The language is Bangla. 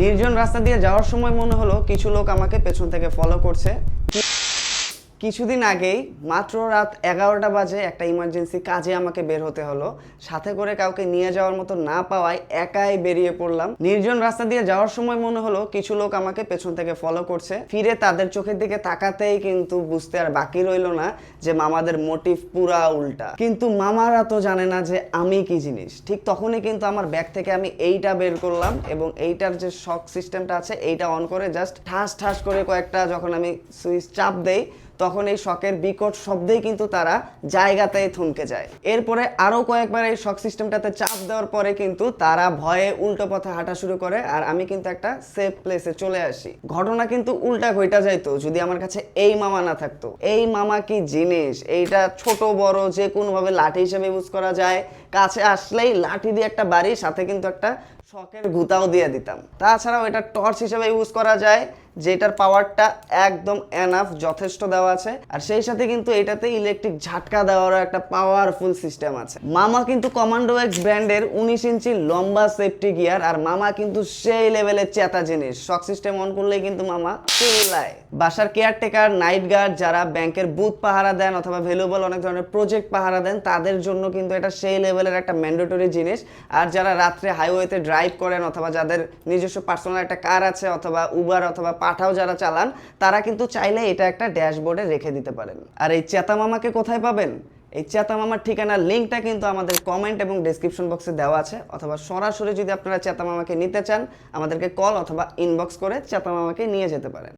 নির্জন রাস্তা দিয়ে যাওয়ার সময় মনে হলো কিছু লোক আমাকে পেছন থেকে ফলো করছে। কিছুদিন আগেই মাত্র রাত এগারোটা বাজে একটা ইমার্জেন্সি কাজে আমাকে বের হতে হলো। সাথে করে কাউকে নিয়ে যাওয়ার মতো না পাওয়ায় একাই বেরিয়ে পড়লাম। নির্জন রাস্তা দিয়ে যাওয়ার সময় মনে হলো কিছু লোক আমাকে পেছন থেকে ফলো করছে। ফিরে তাদের চোখের দিকে তাকাতেই কিন্তু বুঝতে আর বাকি রইল না যে মামাদের মোটিভ পুরা উল্টা। কিন্তু মামারা তো জানে না যে আমি কি জিনিস। ঠিক তখনই কিন্তু আমার ব্যাগ থেকে আমি এইটা বের করলাম এবং এইটার যে শক সিস্টেমটা আছে, এইটা অন করে জাস্ট ঠাস ঠাস করে কয়েকটা যখন আমি সুইচ চাপ দেই তখন এই শকের বিকট শব্দেই কিন্তু তারা জায়গাতেই থমকে যায়। এরপরে আরও কয়েকবার এই শক সিস্টেমটাতে চাপ দেওয়ার পরে কিন্তু তারা ভয়ে উল্টো পথে হাঁটা শুরু করে আর আমি কিন্তু একটা সেফ প্লেসে চলে আসি। ঘটনা কিন্তু উল্টা ঘইটা যাইতো, যদি আমার কাছে এই মামা না থাকতো। এই মামা কি জিনিস? এইটা ছোট, বড়, যে কোনোভাবে লাঠি হিসেবে ইউজ করা যায়। কাছে আসলেই লাঠি দিয়ে একটা বাড়ি, সাথে কিন্তু একটা শখের গুতাও দিয়ে দিতাম। তাছাড়াও এটা টর্চ হিসেবে ইউজ করা যায়। যেটার পাওয়ারটা একদম এনাফ যথেষ্ট দেওয়া আছে। আর সেই সাথে কিন্তু এটাতে ইলেকট্রিক ঝাটকা দেওয়ারও একটা পাওয়ারফুল সিস্টেম আছে। মামা কিন্তু কমান্ডো এক্স ব্র্যান্ডের উনিশ ইঞ্চি লম্বা সেফটি গিয়ার আর মামা কিন্তু সেই লেভেলের চেতা জিনিস। শক সিস্টেম অন করলেই কিন্তু মামা চিল্লায়। বাসার কেয়ারটেকার নাইট গার্ড যারা ব্যাংকের বুথ পাহারা দেন অথবা ভ্যালুয়েবল অনেক ধরনের প্রজেক্ট পাহারা দেন, তাদের জন্য কিন্তু এটা সেই লেভেলের একটা ম্যান্ডেটরি জিনিস। আর যারা রাত্রে হাইওয়েতে ড্রাইভ করেন অথবা যাদের নিজস্ব পার্সোনাল একটা কার আছে অথবা উবার অথবা পাঠাও যারা চালান, তারা কিন্তু চাইলে এটা একটা ড্যাশবোর্ডে রেখে দিতে পারেন। আর এই চেতা মামাকে কোথায় পাবেন? এই চেতা মামার ঠিকানার লিঙ্কটা কিন্তু আমাদের কমেন্ট এবং ডিসক্রিপশন বক্সে দেওয়া আছে। অথবা সরাসরি যদি আপনারা চেতা মামাকে নিতে চান, আমাদেরকে কল অথবা ইনবক্স করে চেতা মামাকে নিয়ে যেতে পারেন।